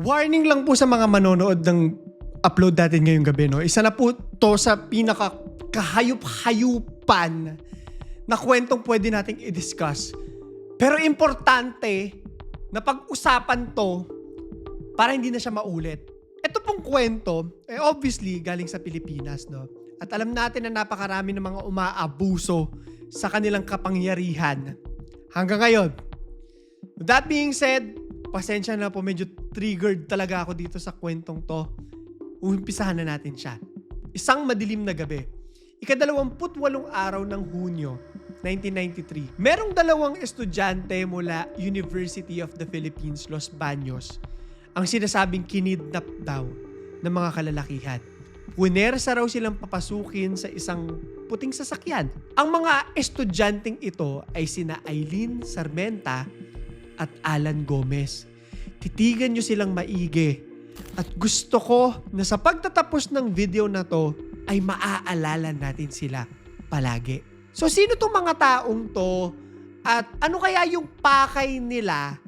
Warning lang po sa mga manonood ng upload natin ngayong gabi. No? Isa na po to sa pinaka kahayup-hayupan na kwentong pwede nating i-discuss. Pero importante na pag-usapan to para hindi na siya maulit. Ito pong kwento, eh obviously galing sa Pilipinas, no? At alam natin na napakarami ng mga umaabuso sa kanilang kapangyarihan hanggang ngayon. That being said, pasensya na po, medyo triggered talaga ako dito sa kwentong to. Umpisahan na natin siya. Isang madilim na gabi. Ikadalawamput-walong araw ng Hunyo, 1993. Merong dalawang estudyante mula University of the Philippines, Los Baños, ang sinasabing kinidnap daw ng mga kalalakihan. Punersa raw silang papasukin sa isang puting sasakyan. Ang mga estudyanteng ito ay sina Eileen Sarmenta at Alan Gomez. Titigan nyo silang maigi. At gusto ko na sa pagtatapos ng video na to ay maaalala natin sila palagi. So sino tong mga taong to at ano kaya yung pakay nila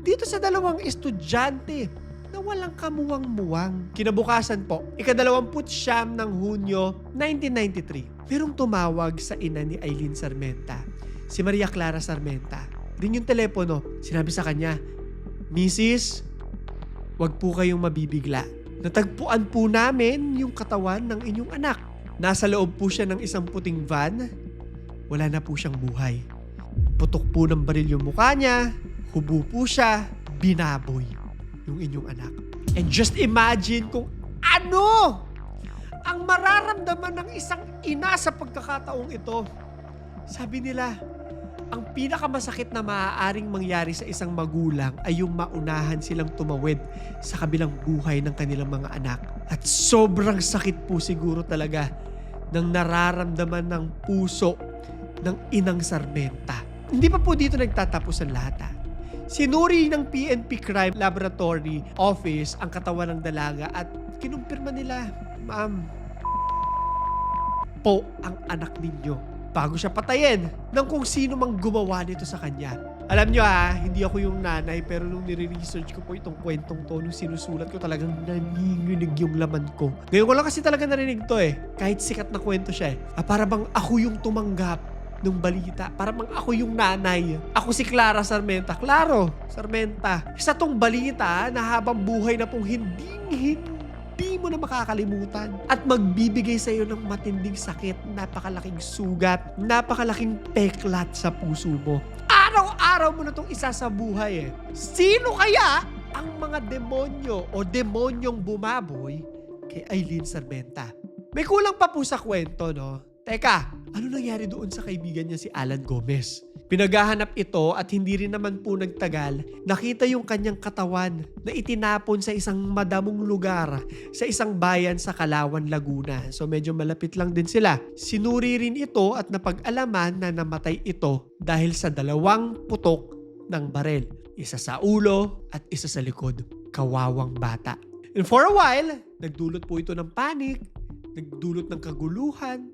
dito sa dalawang estudyante na walang kamuwang-muwang. Kinabukasan po, ikadalawamput siyam ng Hunyo 1993, merong tumawag sa ina ni Eileen Sarmenta, si Maria Clara Sarmenta. Rin yung telepono, sinabi sa kanya, Mrs., wag po kayong mabibigla. Natagpuan po namin yung katawan ng inyong anak. Nasa loob po siya ng isang puting van. Wala na po siyang buhay. Putok po ng baril yung mukha niya. Hubo po siya. Binaboy yung inyong anak. And just imagine kung ano ang mararamdaman ng isang ina sa pagkakataong ito. Sabi nila, ang pinakamasakit na maaaring mangyari sa isang magulang ay yung maunahan silang tumawid sa kabilang buhay ng kanilang mga anak. At sobrang sakit po siguro talaga ng nararamdaman ng puso ng inang Sarmenta. Hindi pa po dito nagtatapos ang lahat ha. Sinuri ng PNP Crime Laboratory Office ang katawan ng dalaga at kinumpirma nila, Ma'am, po ang anak ninyo bago siya patayin ng kung sino mang gumawa nito sa kanya. Alam nyo ha, hindi ako yung nanay pero nung nire-research ko po itong kwentong to, nung sinusulat ko talagang naninginig yung laman ko. Ngayon ko lang kasi talaga narinig to eh. Kahit sikat na kwento siya eh. Ah, para bang ako yung tumanggap nung balita. Para bang ako yung nanay. Ako si Clara Sarmenta. Claro, Sarmenta. Sa tong balita na habang buhay na pong hindi, hindi mo na makakalimutan at magbibigay sa iyo ng matinding sakit, napakalaking sugat, napakalaking peklat sa puso mo. Araw-araw mo na itong isa sa buhay eh. Sino kaya ang mga demonyo o demonyong bumaboy kay Eileen Sarmenta? May kulang pa po sa kwento, no? Teka, ano nangyari doon sa kaibigan niya si Alan Gomez? Pinaghahanap ito at hindi rin naman po nagtagal, nakita yung kanyang katawan na itinapon sa isang madamong lugar sa isang bayan sa Kalawan, Laguna. So medyo malapit lang din sila. Sinuri rin ito at napag-alaman na namatay ito dahil sa dalawang putok ng barel. Isa sa ulo at isa sa likod. Kawawang bata. And for a while, nagdulot po ito ng panic, nagdulot ng kaguluhan,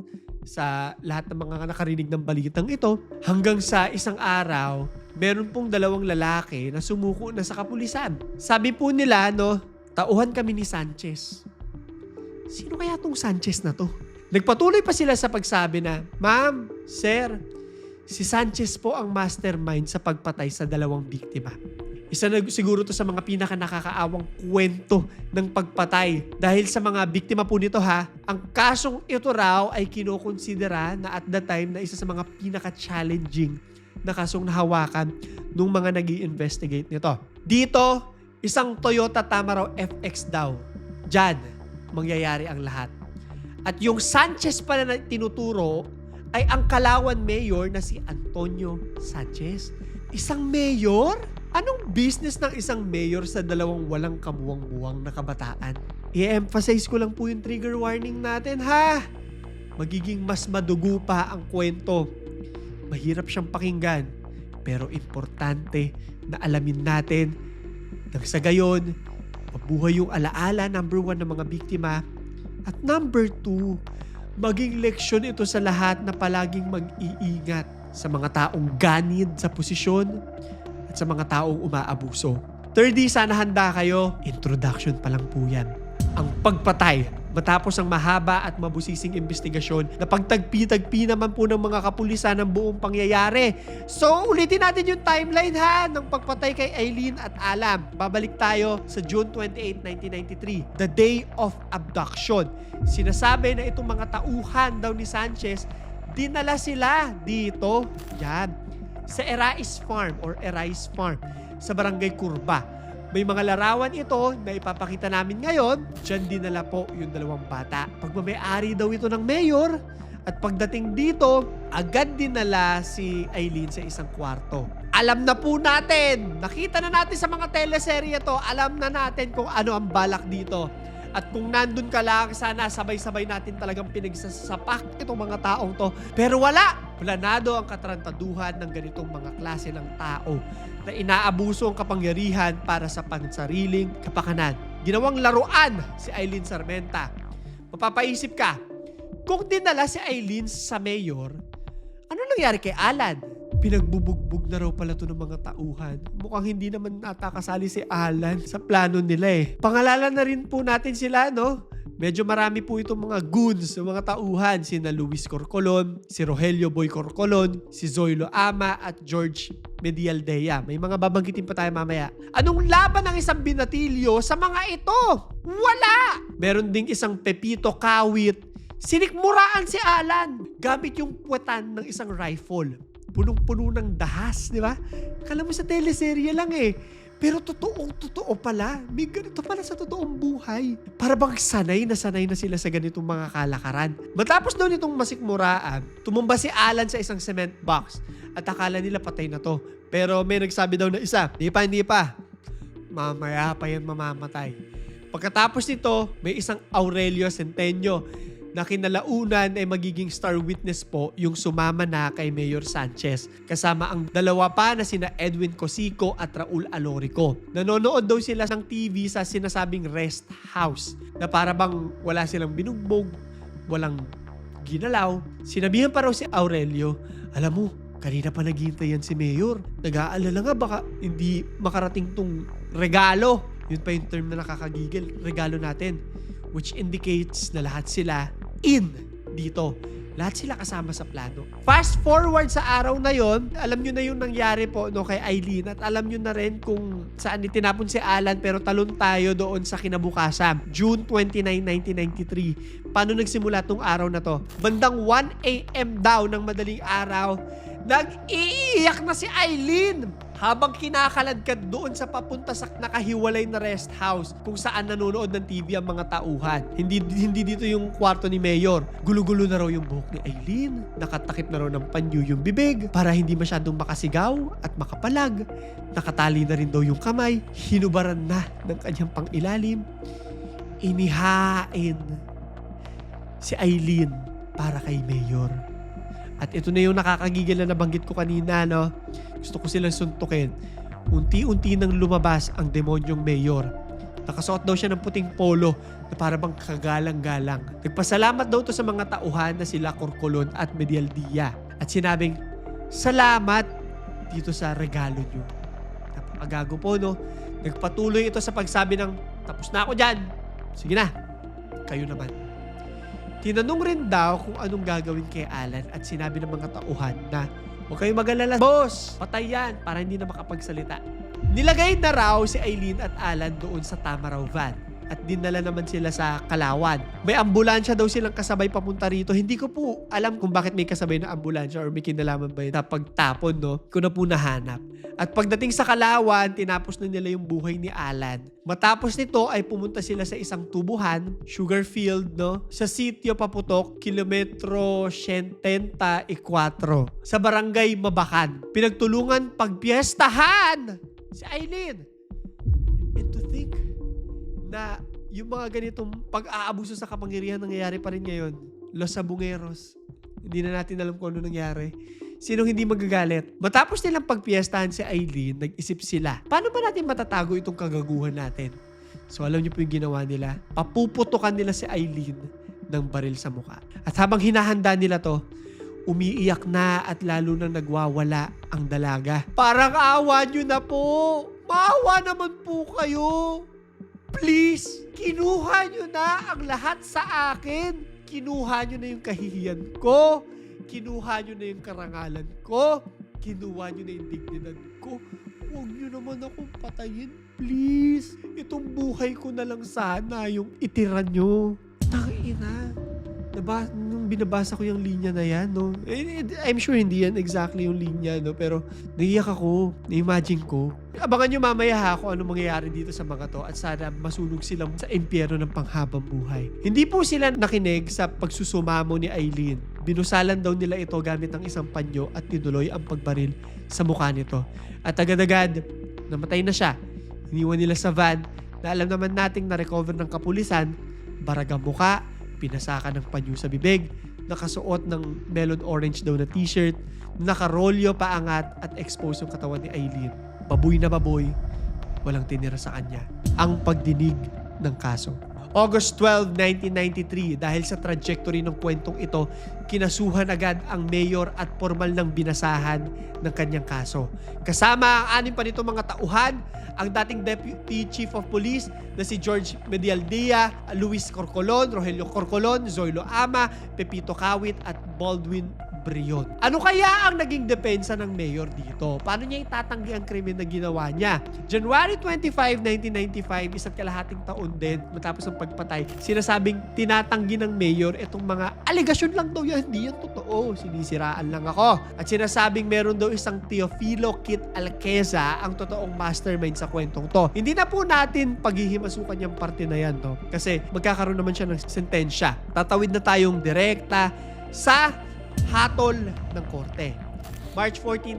sa lahat ng mga nakarinig ng balitang ito hanggang sa isang araw meron pong dalawang lalaki na sumuko na sa kapulisan. Sabi po nila, no, tauhan kami ni Sanchez. Sino kaya tong Sanchez na to? Nagpatuloy pa sila sa pagsabi na, Ma'am, Sir, si Sanchez po ang mastermind sa pagpatay sa dalawang biktima. Isa na siguro to sa mga pinaka nakakaawang kwento ng pagpatay. Dahil sa mga biktima po nito ha, ang kasong ito raw ay kinokonsidera na at the time na isa sa mga pinaka-challenging na kasong nahawakan nung mga nag investigate nito. Dito, isang Toyota Tamaraw FX daw. Diyan, mangyayari ang lahat. At yung Sanchez pala na tinuturo ay ang Kalawan Mayor na si Antonio Sanchez. Isang mayor? Anong business ng isang mayor sa dalawang walang kamuwang-muwang na kabataan? I-emphasize ko lang po yung trigger warning natin ha. Magiging mas madugo pa ang kwento. Mahirap siyang pakinggan. Pero importante na alamin natin nang sa gayon, mabuhay yung alaala number one ng mga biktima. At number two, maging leksyon ito sa lahat na palaging mag-iingat sa mga taong ganid sa posisyon sa mga taong umaabuso. Third D, sana handa kayo. Introduction pa lang po yan. Ang pagpatay matapos ang mahaba at mabusising investigasyon na pagtagpi-tagpi naman po ng mga kapulisan ng buong pangyayari. So, ulitin natin yung timeline ha ng pagpatay kay Eileen at Alam. Babalik tayo sa June 28, 1993, the day of abduction. Sinasabi na itong mga tauhan daw ni Sanchez, dinala sila dito, yan, sa Erais Farm or Erais Farm sa Barangay Curba. May mga larawan ito na ipapakita namin ngayon. Diyan dinala po yung dalawang bata. Pagmamayari daw ito ng mayor at pagdating dito, agad dinala si Eileen sa isang kwarto. Alam na po natin, nakita na natin sa mga teleserye to, alam na natin kung ano ang balak dito. At kung nandun ka lang, sana sabay-sabay natin talagang pinagsasapak itong mga taong to. Pero wala! Planado ang katrantaduhan ng ganitong mga klase ng tao na inaabuso ang kapangyarihan para sa pansariling kapakanan. Ginawang laruan si Eileen Sarmenta. Mapapaisip ka, kung dinala si Eileen sa mayor, ano nangyari kay Alan? Pinagbubugbog na raw pala to ng mga tauhan. Mukhang hindi naman natakasali si Alan sa plano nila eh. Pangalalan na rin po natin sila, no? Medyo marami po itong mga goons, mga tauhan. Sina Luis Corcolon, si Rogelio Boy Corcolon, si Zoilo Ama at George Medialdea. May mga babanggitin pa tayo mamaya. Anong laban ng isang binatilyo sa mga ito? Wala! Meron ding isang Pepito Kawit. Sinikmuraan si Alan gamit yung puwetan ng isang rifle. Punong-puno ng dahas, di ba? Kala mo sa teleserye lang eh. Pero totoong totoo pala. May ganito pala sa totoong buhay. Para bang sanay na sanay na sila sa ganitong mga kalakaran. Matapos daw nitong masikmuraan, tumumba si Alan sa isang cement box. At akala nila patay na to. Pero may nagsabi daw na isa, hindi pa, hindi pa. Mamaya pa yan mamamatay. Pagkatapos nito, may isang Aurelio Centenio na kinalaunan ay magiging star witness po yung sumama na kay Mayor Sanchez. Kasama ang dalawa pa na sina Edwin Cosico at Raul Alorico. Nanonood daw sila ng TV sa sinasabing rest house na para bang wala silang binugbog, walang ginalaw. Sinabihan pa raw si Aurelio, alam mo, kanina pa naghihintay yan si Mayor. Nag-aalala nga baka hindi makarating tong regalo. Yun pa yung term na nakakagigil, regalo natin. Which indicates na lahat sila in dito. Lahat sila kasama sa plano. Fast forward sa araw na yon, alam nyo na yung nangyari po no, kay Eileen at alam nyo na rin kung saan itinapon si Alan pero talon tayo doon sa kinabukasan. June 29, 1993. Paano nagsimula tong araw na to? Bandang 1 a.m. daw ng madaling araw, nag-iiyak na si Eileen habang kinakaladkad doon sa papunta sa nakahiwalay na rest house kung saan nanonood ng TV ang mga tauhan. Hindi, hindi dito yung kwarto ni Mayor. Gulo-gulo na raw yung buhok ni Eileen. Nakatakip na raw ng panyo yung bibig para hindi masyadong makasigaw at makapalag. Nakatali na rin daw yung kamay. Hinubaran na ng kanyang pangilalim. Inihain si Eileen para kay Mayor. At ito na yung nakakagigil na nabanggit ko kanina, no? Gusto ko silang suntukin. Unti-unti nang lumabas ang demonyong mayor. Nakasuot daw siya ng puting polo na para bang kagalang-galang. Nagpasalamat daw to sa mga tauhan na sila Corcolon at Medialdia. At sinabing, salamat dito sa regalo nyo. Napakagago po, no? Nagpatuloy ito sa pagsabi ng, tapos na ako dyan. Sige na, kayo naman. Tinanong rin daw kung anong gagawin kay Alan at sinabi ng mga tauhan na huwag kayong mag-alala, boss, patay yan para hindi na makapagsalita. Nilagay na raw si Eileen at Alan doon sa tama raw van at dinala naman sila sa Kalawan. May ambulansya daw silang kasabay papunta rito. Hindi ko po alam kung bakit may kasabay na ambulansya or may kinalaman ba yun pagtapon, no? Ko na po nahanap. At pagdating sa Kalawan, tinapos na nila yung buhay ni Alan. Matapos nito ay pumunta sila sa isang tubuhan, sugar field, no? Sa sitio Paputok, kilometro 74, sa barangay Mabakan. Pinagtulungan pagpiestahan si Eileen. And to think na yung mga ganitong pag-aabuso sa kapangyarihan nangyayari pa rin ngayon. Los Sabungeros. Hindi na natin alam kung ano nangyari. Sinong hindi magagalit? Matapos nilang pagpiestahan si Eileen, nag-isip sila, paano ba natin matatago itong kagaguhan natin? So alam niyo po yung ginawa nila? Papuputukan nila si Eileen ng baril sa muka. At habang hinahanda nila to, umiiyak na at lalo na nagwawala ang dalaga. Parang awa nyo na po! Maawa naman po kayo. Please, kinuha nyo na ang lahat sa akin. Kinuha nyo na yung kahihiyan ko. Kinuha nyo na yung karangalan ko. Kinuha nyo na yung dignidad ko. Huwag nyo naman akong patayin, please. Itong buhay ko na lang sana yung itira nyo. Tangina. Diba, nung binabasa ko yung linya na yan, no? eh, I'm sure hindi yan exactly yung linya, no? Pero naiyak ako, na-imagine ko. Abangan nyo mamaya ha kung ano mangyayari dito sa mga to at sana masunog silang sa impyerno ng panghabang buhay. Hindi po sila nakinig sa pagsusumamo ni Eileen. Binusalan daw nila ito gamit ang isang panyo at tinuloy ang pagbaril sa mukha nito. At agad-agad, namatay na siya. Iniwan nila sa van na alam naman nating na-recover ng kapulisan, baragang muka, pinasakan ng panyo sa bibig, nakasuot ng melon orange daw na t-shirt, nakarolyo paangat at expose yung katawan ni Eileen. Baboy na baboy, walang tinira sa kanya. Ang pagdinig ng kaso. August 12, 1993, dahil sa trajectory ng kwentong ito, kinasuhan agad ang mayor at formal ng binasahan ng kanyang kaso. Kasama ang anim pa nito mga tauhan, ang dating Deputy Chief of Police na si George Medialdea, Luis Corcolon, Rogelio Corcolon, Zoilo Ama, Pepito Kawit at Baldwin Brion. Ano kaya ang naging depensa ng mayor dito? Paano niya itatanggi ang krimen na ginawa niya? January 25, 1995, isa't kalahating taon din matapos ang pagpatay, sinasabing tinatanggi ng mayor itong mga aligasyon lang daw yan, hindi yan totoo. Sinisiraan lang ako. At sinasabing meron daw isang Teofilo Kit Alqueza ang totoong mastermind sa kwentong to. Hindi na po natin paghihimasukan yung parte na yan, no? Kasi magkakaroon naman siya ng sentensya. Tatawid na tayong direkta sa hatol ng korte. March 14,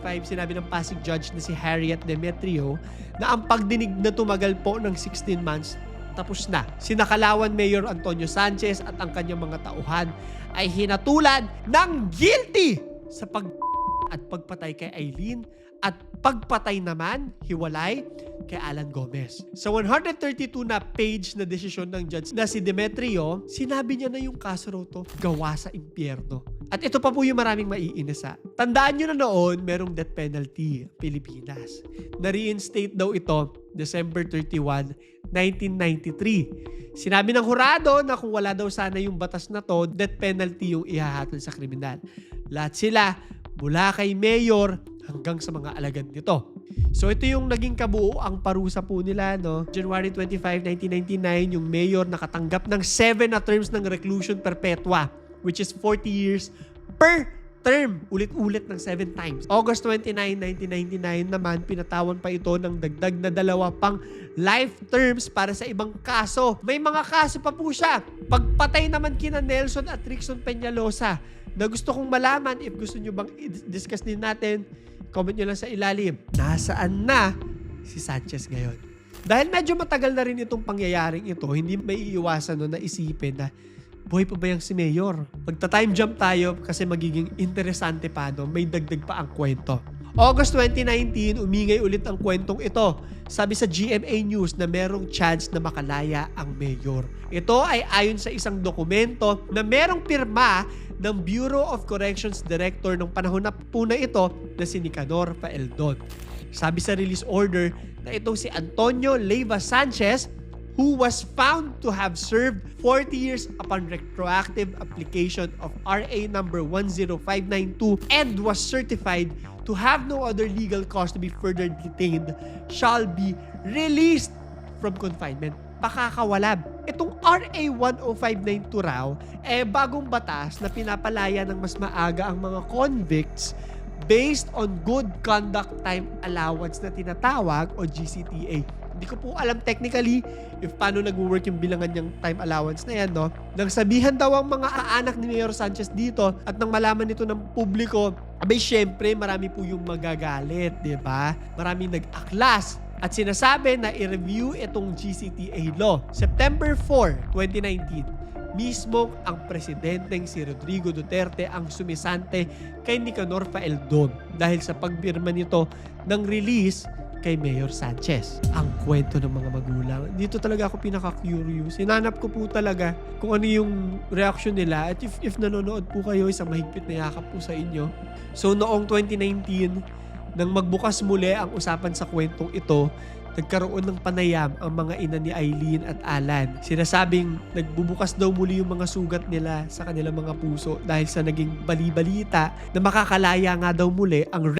1995, sinabi ng Pasig judge na si Harriet Demetrio na ang pagdinig na tumagal po ng 16 months tapos na. Sinakalawan Mayor Antonio Sanchez at ang kanyang mga tauhan ay hinatulan ng guilty sa pag at pagpatay kay Eileen at pagpatay naman, hiwalay, kay Alan Gomez. Sa 132 na page na desisyon ng judge na si Demetrio, sinabi niya na yung kaso raw to gawa sa impyerno. At ito pa po yung maraming maiinasa. Tandaan nyo na noon, merong death penalty, Pilipinas. Na-reinstate daw ito December 31, 1993. Sinabi ng hurado na kung wala daw sana yung batas na to, death penalty yung ihahatol sa kriminal. Lahat sila, mula kay mayor hanggang sa mga alagad nito. So ito yung naging kabuo ang parusa po nila no. January 25, 1999, yung mayor nakatanggap ng 7 na terms ng reclusion perpetua which is 40 years per term. Ulit-ulit ng 7 times. August 29, 1999 naman, pinatawan pa ito ng dagdag na dalawa pang life terms para sa ibang kaso. May mga kaso pa po siya. Pagpatay naman kina Nelson at Rickson Peñalosa na gusto kong malaman if gusto nyo bang i-discuss din natin, comment nyo lang sa ilalim. Nasaan na si Sanchez ngayon? Dahil medyo matagal na rin itong pangyayaring ito, hindi may iiwasan no na isipin na buhay pa ba yung si Mayor? Magta-time jump tayo kasi magiging interesante pa no, may dagdag pa ang kwento. August 2019, umingay ulit ang kwentong ito. Sabi sa GMA News na merong chance na makalaya ang mayor. Ito ay ayon sa isang dokumento na merong pirma ng Bureau of Corrections Director nung panahon na po na ito na si Nicanor Paeldon. Sabi sa release order na itong si Antonio Leyva Sanchez who was found to have served 40 years upon retroactive application of RA number 10592 and was certified to have no other legal cause to be further detained shall be released from confinement. Pakakawalab. Itong RA 10592 raw, eh bagong batas na pinapalaya ng mas maaga ang mga convicts based on good conduct time allowance na tinatawag o GCTA. Hindi ko po alam technically if paano nag-work yung bilangan niyang time allowance na yan, no? Nang sabihan daw ang mga kaanak ni Mayor Sanchez dito at nang malaman nito ng publiko, abay syempre marami po yung magagalit, di ba? Maraming nag-aklas at sinasabi na i-review itong GCTA law. September 4, 2019, mismo ang presidenteng si Rodrigo Duterte ang sumisante kay Nicanor Faeldon dahil sa pagpirma nito ng release kay Mayor Sanchez. Ang kwento ng mga magulang. Dito talaga ako pinaka-curious. Hinanap ko po talaga kung ano yung reaction nila at if, if nanonood po kayo, isang mahigpit na yakap po sa inyo. So noong 2019, Nang magbukas muli ang usapan sa kwentong ito, nagkaroon ng panayam ang mga ina ni Eileen at Alan. Sinasabing nagbubukas daw muli yung mga sugat nila sa kanilang mga puso dahil sa naging bali-balita na makakalaya nga daw muli ang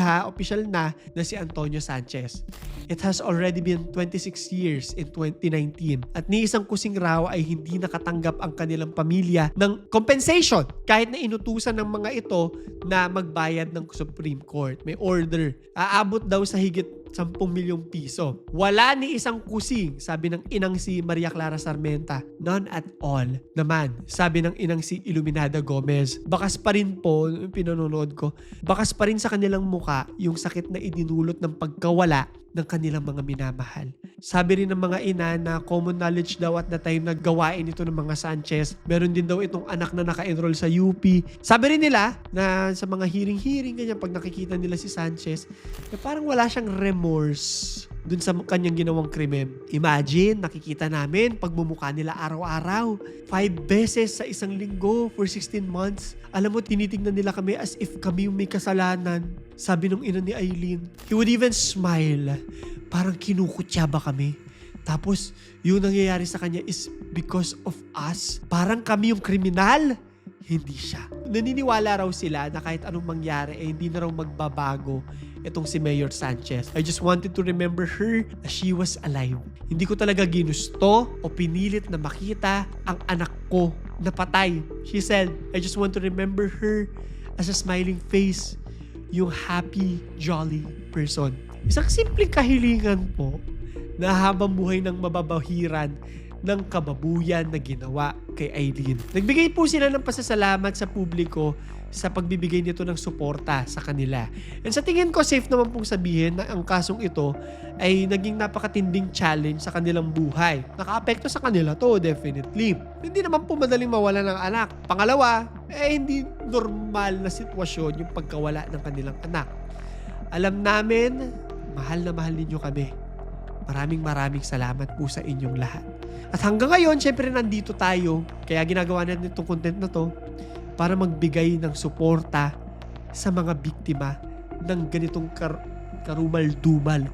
ha, official na na si Antonio Sanchez. It has already been 26 years in 2019 at ni isang kusing raw ay hindi nakatanggap ang kanilang pamilya ng compensation kahit na inutusan ng mga ito na magbayad ng Supreme Court. May order. Aabot daw sa higit 10 milyong piso. Wala ni isang kusing, sabi ng inang si Maria Clara Sarmenta. None at all. Naman, sabi ng inang si Iluminada Gomez. Bakas pa rin po, pinanonood ko, bakas pa rin sa kanilang muka yung sakit na idinulot ng pagkawala ng kanilang mga minamahal. Sabi rin ng mga ina na common knowledge daw at the time na ito ng mga Sanchez. Meron din daw itong anak na naka-enroll sa UP. Sabi rin nila na sa mga hearing-hearing ganyan pag nakikita nila si Sanchez, na parang wala siyang remorse dun sa kanyang ginawang krimen. Imagine, nakikita namin pagmumukha nila araw-araw. Five beses sa isang linggo for 16 months. Alam mo, tinitingnan nila kami as if kami yung may kasalanan. Sabi nung ina ni Eileen. He would even smile. Parang kinukutya ba kami? Tapos, yung nangyayari sa kanya is because of us. Parang kami yung kriminal. Hindi siya. Naniniwala raw sila na kahit anong mangyari, eh, hindi na raw magbabago itong si Mayor Sanchez. I just wanted to remember her as she was alive. Hindi ko talaga ginusto o pinilit na makita ang anak ko na patay. She said, I just want to remember her as a smiling face, yung happy, jolly person. Isang simpleng kahilingan po na habang buhay ng mababahiran ng kababuyan na ginawa kay Eileen. Nagbigay po sila ng pasasalamat sa publiko sa pagbibigay nito ng suporta sa kanila. And sa tingin ko, safe naman pong sabihin na ang kasong ito ay naging napakatinding challenge sa kanilang buhay. Nakaapekto sa kanila to, definitely. Hindi naman po madaling mawala ng anak. Pangalawa, eh hindi normal na sitwasyon yung pagkawala ng kanilang anak. Alam namin, mahal na mahal ninyo kami. Maraming maraming salamat po sa inyong lahat. At hanggang ngayon, syempre nandito tayo. Kaya ginagawa natin itong content na to para magbigay ng suporta sa mga biktima ng ganitong kar- karumal-dumal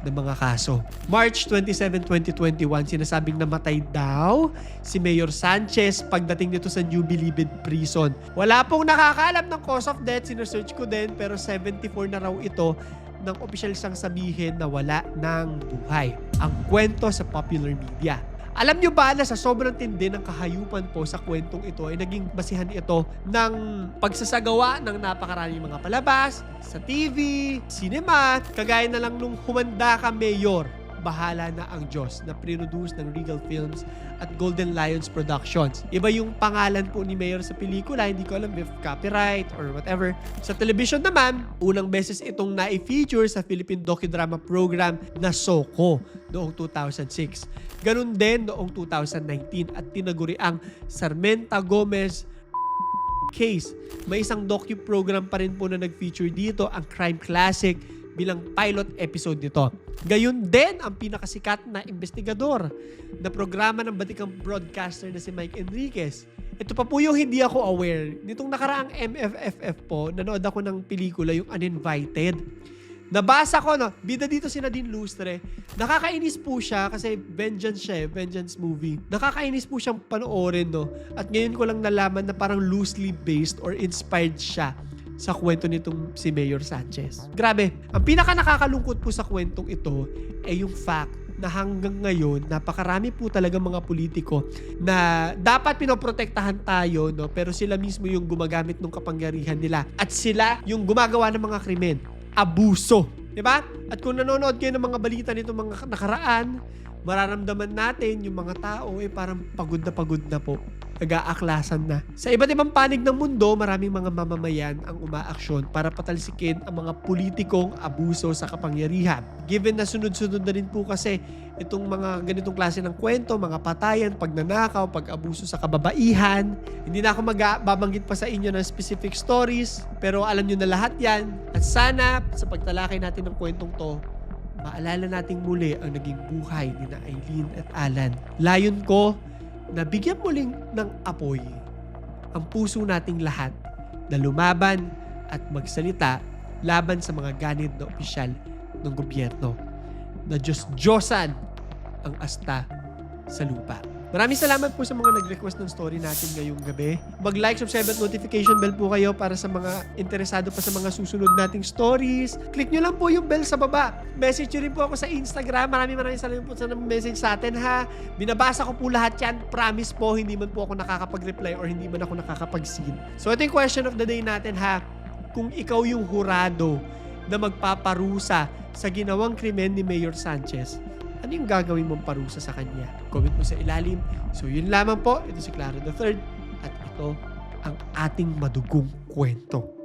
ng mga kaso. March 27, 2021, sinasabing namatay daw si Mayor Sanchez pagdating dito sa New Bilibid Prison. Wala pong nakakaalam ng cause of death, sinesearch ko din, pero 74 na raw ito ng opisyal siyang sabihin na wala ng buhay. Ang kwento sa popular media. Alam nyo ba na sa sobrang tindi ng kahayupan po sa kwentong ito ay naging basihan ito ng pagsasagawa ng napakaraming mga palabas, sa TV, cinema, kagaya na lang nung humanda ka mayor, bahala na ang Diyos na produce ng Regal Films at Golden Lions Productions. Iba yung pangalan po ni Mayor sa pelikula, hindi ko alam if copyright or whatever. Sa television naman, unang beses itong na-feature sa Philippine docudrama program na Soko noong 2006. Ganun din noong 2019 at tinaguri ang Sarmenta Gomez case. May isang docu-program pa rin po na nag-feature dito, ang Crime Classic, bilang pilot episode nito. Gayun din ang pinakasikat na investigador na programa ng batikang broadcaster na si Mike Enriquez. Ito pa po yung hindi ako aware. Nitong nakaraang MFFF po, nanood ako ng pelikula, yung Uninvited. Nabasa ko, no, bida dito si Nadine Lustre. Nakakainis po siya kasi vengeance siya eh, vengeance movie. Nakakainis po siyang panoorin, no. At ngayon ko lang nalaman na parang loosely based or inspired siya sa kwento nitong si Mayor Sanchez. Grabe, ang pinaka nakakalungkot po sa kwentong ito ay yung fact na hanggang ngayon, napakarami po talaga mga politiko na dapat pinoprotektahan tayo, no? pero sila mismo yung gumagamit ng kapangyarihan nila. At sila yung gumagawa ng mga krimen. Abuso. 'Di ba? At kung nanonood kayo ng mga balita nito mga nakaraan, mararamdaman natin yung mga tao eh parang pagod na pagod na po nag-aaklasan na. Sa iba't ibang panig ng mundo, maraming mga mamamayan ang umaaksyon para patalsikin ang mga politikong abuso sa kapangyarihan. Given na sunod-sunod na rin po kasi itong mga ganitong klase ng kwento, mga patayan, pagnanakaw, pag-abuso sa kababaihan. Hindi na ako magbabanggit pa sa inyo ng specific stories, pero alam nyo na lahat yan. At sana, sa pagtalakay natin ng kwentong to, maalala nating muli ang naging buhay ni na Eileen at Alan. Layon ko na bigyan muling ng apoy ang puso nating lahat na lumaban at magsalita laban sa mga ganit na opisyal ng gobyerno na Diyos-Diyosan ang asta sa lupa. Maraming salamat po sa mga nag-request ng story natin ngayong gabi. Mag-like, subscribe at notification bell po kayo para sa mga interesado pa sa mga susunod nating stories. Click nyo lang po yung bell sa baba. Message nyo rin po ako sa Instagram. Maraming maraming salamat po sa message sa atin ha. Binabasa ko po lahat yan. Promise po, hindi man po ako nakakapag-reply or hindi man ako nakakapag-seen. So ito yung question of the day natin ha. Kung ikaw yung hurado na magpaparusa sa ginawang krimen ni Mayor Sanchez, ano yung gagawin mong parusa sa kanya? Comment mo sa ilalim. So yun lamang po. Ito si the Third at ito ang ating madugong kwento.